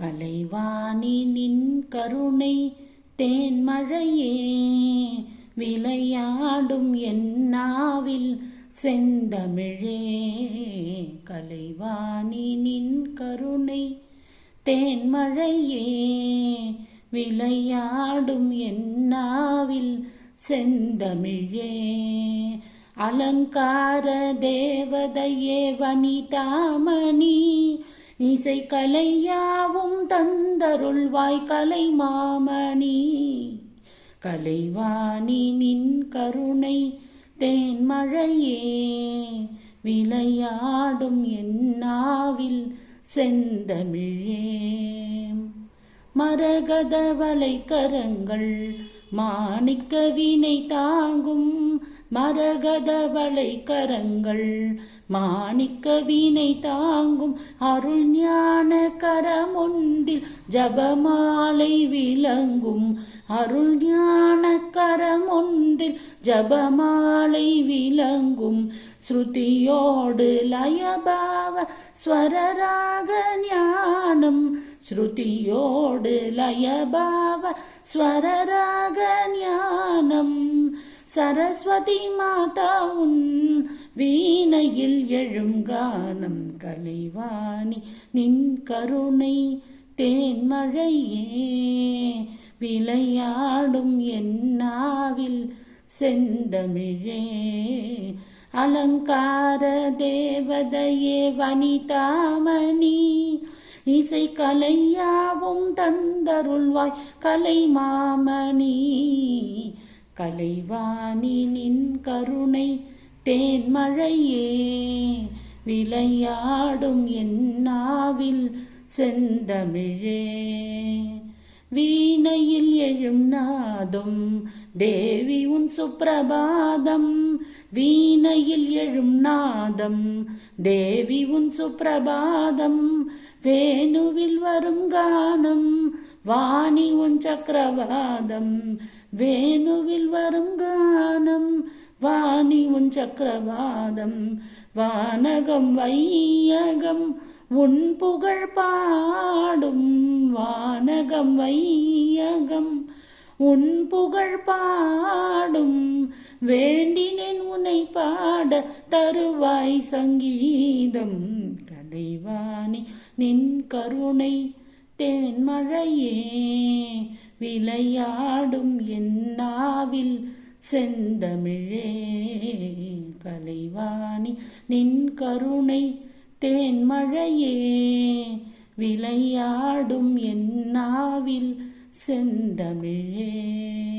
கலைவாணி நின் கருணை தேன்மழையே விளையாடும் என் நாவில் செந்தமிழே. கலைவாணி நின் கருணை தேன்மழையே விளையாடும் என்னாவில் செந்தமிழே. அலங்கார தேவதையே வனிதாமணி இசை கலையாவும் தந்தருள்வாய் கலை மாமணி. கலைவாணி நின் கருணை தேன்மழையே விளையாடும் என்னாவில் செந்தமிழே. மரகத கரங்கள் மாணிக்க வினை தாங்கும் மரகதவளை கரங்கள் மாணிக்க வீணை தாங்கும் அருள் ஞான கரமொன்றில் ஜபமாலை விளங்கும் அருள் ஞான கரமொன்றில் ஜபமாலை விளங்கும் ஸ்ருதியோடு லயபாவ ஸ்வரராக ஞானம் ஸ்ருதியோடு லயபாவ ஸ்வரராக ஞானம் சரஸ்வதி மாதா உன் வீணையில் எழும் கானம் கலைவாணி. நின் கருணை தேன்மழையே விளையாடும் என்னாவில் செந்தமிழே. அலங்கார தேவதையே வனிதாமணி இசை கலையாவும் தந்தருள்வாய் கலை மாமணி கலைவாணி நின் கருணை தேன்மழையே விளையாடும் என்னாவில் செந்தமிழே. வீணையில் எழும் நாதம் தேவி உன் சுப்பிரபாதம். வீணையில் எழும் நாதம் தேவி உன் சுப்பிரபாதம். வேணுவில் வரும் கானம் வாணி உன் சக்கரவாதம். வேணுவில் வரும் கானம் வாணி உன் சக்கரவாதம் வானகம் வையகம் உன் புகழ் பாடும் வானகம் வையகம். உன் புகழ் பாடும் வேண்டினேன் உன்னை பாட தருவாய் சங்கீதம். கடைவாணி நின் கருணை தேன்மழையே விளையாடும் என்னாவில் செந்தமிழே. கலைவாணி நின் கருணை தேன்மழையே. விளையாடும் என்னாவில் செந்தமிழே.